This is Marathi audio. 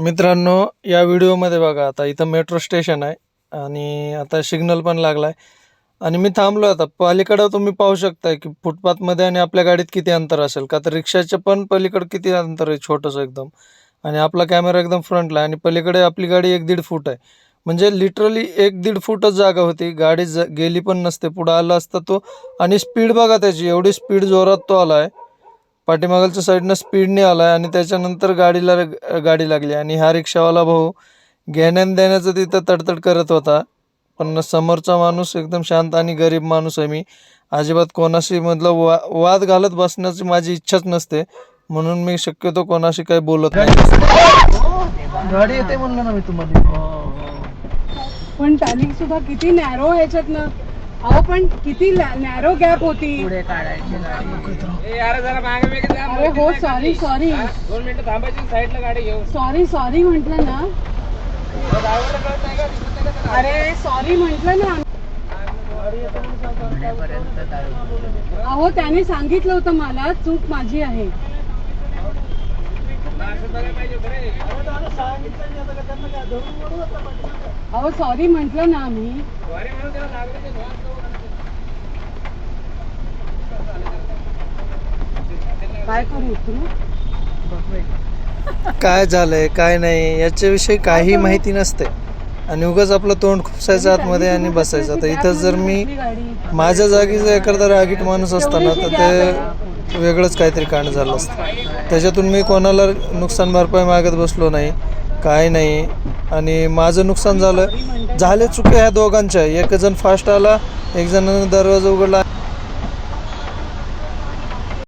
मित्रांनो या व्हिडिओमध्ये बघा आता इथं मेट्रो स्टेशन आहे आणि आता सिग्नल पण लागला आहे आणि मी थांबलो आता. पलीकडं तुम्ही पाहू शकताय की फुटपाथमध्ये आणि आपल्या गाडीत किती अंतर असेल? का तर रिक्षाच्या पण पलीकडं किती अंतर आहे? छोटंसं एकदम. आणि आपला कॅमेरा एकदम फ्रंटला आहे आणि पलीकडे आपली गाडी एक दीड फूट आहे. म्हणजे लिटरली एक दीड फूटच जागा होती. गाडी ज गेली पण नसते. पुढं आला असता तो. आणि स्पीड बघा त्याची. एवढी स्पीड जोरात तो आला आहे पाठीमागलच्या साईडनं स्पीडने आला आहे आणि त्याच्यानंतर गाडीला गाडी लागली. आणि हा रिक्षावाला भाऊ घेण्यान देण्याचं तिथं तडतड करत होता. पण समोरचा माणूस एकदम शांत आणि गरीब माणूस आहे मी. अजिबात कोणाशी मधलं वा वाद घालत बसण्याची माझी इच्छाच नसते. म्हणून मी शक्यतो कोणाशी काही बोलत नाही. गाडी येते म्हणलं ना मी तुम्हाला. पण सुद्धा किती नॅरो ह्याच्यात ना अहो पण किती नॅरो गॅप होती. अरे हो सॉरी सॉरी दोन मिनिटं थांबायची साईडला गाडी घेऊ सॉरी सॉरी म्हटलं ना. अरे सॉरी म्हटलं ना. अहो त्याने सांगितलं होतं मला चूक माझी आहे. अहो सॉरी म्हटलं ना आम्ही. काय करू तू काय झालंय काय नाही याच्याविषयी काही माहिती नसते. आणि उगाच आपलं तोंड खुपसायचं आतमध्ये आणि बसायचं. आता इथं जर मी माझ्या जागी जर एखादा रागीट माणूस असताना तर ते वेगळंच काहीतरी कांड झालं असतं. त्याच्यातून मी कोणाला नुकसान भरपाई मागत बसलो नाही काय नाही. आणि माझं नुकसान झालं झाले चुके ह्या दोघांच्या. एक जण फास्ट आला एक जणांना दरवाजा उघडला.